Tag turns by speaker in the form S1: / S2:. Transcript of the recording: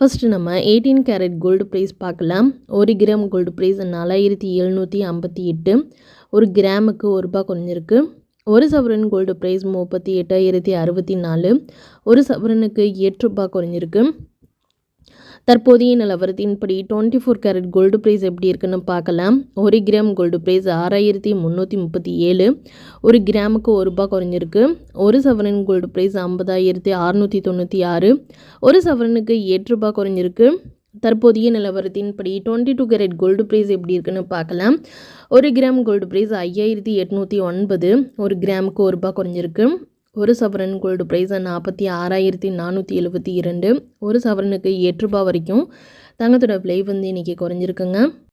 S1: First நம்ம eighteen carrot gold price பார்க்கலாம். ஒரு கிராம் கோல்டு ப்ரைஸ் நாலாயிரத்தி எழுநூற்றி ஐம்பத்தி எட்டு. ஒரு கிராமுக்கு ஒரு ரூபா குறைஞ்சிருக்கு. ஒரு சவரன் கோல்டு ப்ரைஸ் முப்பத்தி எட்டாயிரத்தி அறுபத்தி நாலு. ஒரு சவரனுக்கு எட்டு ரூபா குறைஞ்சிருக்கு. தற்போதைய நிலவரத்தின்படி twenty four carat gold price எப்படி இருக்குன்னு பார்க்கலாம். ஒரு கிராம் கோல்டு ப்ரைஸ் ஆறாயிரத்தி முந்நூற்றி முப்பத்தி ஏழு. ஒரு கிராமுக்கு ஒரு ரூபாய் குறைஞ்சிருக்கு. ஒரு சவரன் கோல்டு ப்ரைஸ் ஐம்பதாயிரத்தி அறநூற்றி தொண்ணூற்றி ஆறு. ஒரு சவரனுக்கு எட்டு ரூபாய் குறைஞ்சிருக்கு. தற்போதைய நிலவரத்தின்படி twenty two carat gold price எப்படி இருக்குன்னு பார்க்கலாம். ஒரு கிராம் கோல்டு ப்ரைஸ் ஐயாயிரத்தி எட்நூற்றி ஒன்பது. ஒரு கிராமுக்கு ஒரு ரூபாய் குறைஞ்சிருக்கு. ஒரு சவரன் கோல்டு ப்ரைஸ் நாற்பத்தி ஆறாயிரத்தி நானூற்றி எழுபத்தி இரண்டு. ஒரு சவரனுக்கு எட்டு ரூபா வரைக்கும் தங்கத்தோட விலை வந்து இன்றைக்கி குறைஞ்சிருக்குங்க.